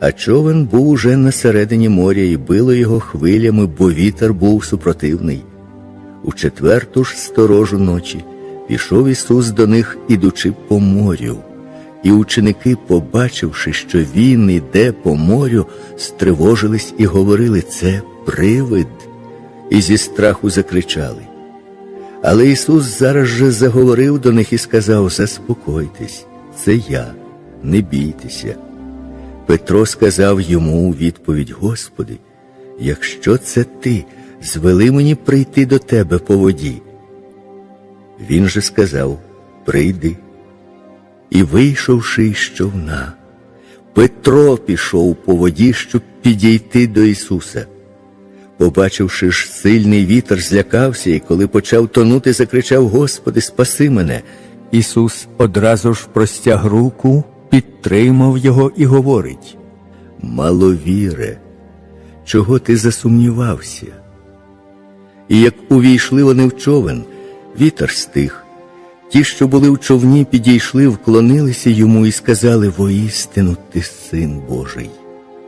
А човен був уже на середині моря і било його хвилями, бо вітер був супротивний. У четверту ж сторожу ночі пішов Ісус до них, ідучи по морю. І ученики, побачивши, що він іде по морю, стривожились і говорили це привид, і зі страху закричали. Але Ісус зараз же заговорив до них і сказав: Заспокойтесь, це я, не бійтеся. Петро сказав йому у відповідь: Господи, якщо це ти, звели мені прийти до тебе по воді. Він же сказав: Прийди. І, вийшовши із човна, Петро пішов по воді, щоб підійти до Ісуса. Побачивши ж сильний вітер, злякався, і коли почав тонути, закричав: Господи, спаси мене. Ісус одразу ж простяг руку, підтримав його і говорить: Маловіре, чого ти засумнівався? І як увійшли вони в човен, вітер стих. Ті, що були в човні, підійшли, вклонилися йому і сказали: Воістину ти син Божий.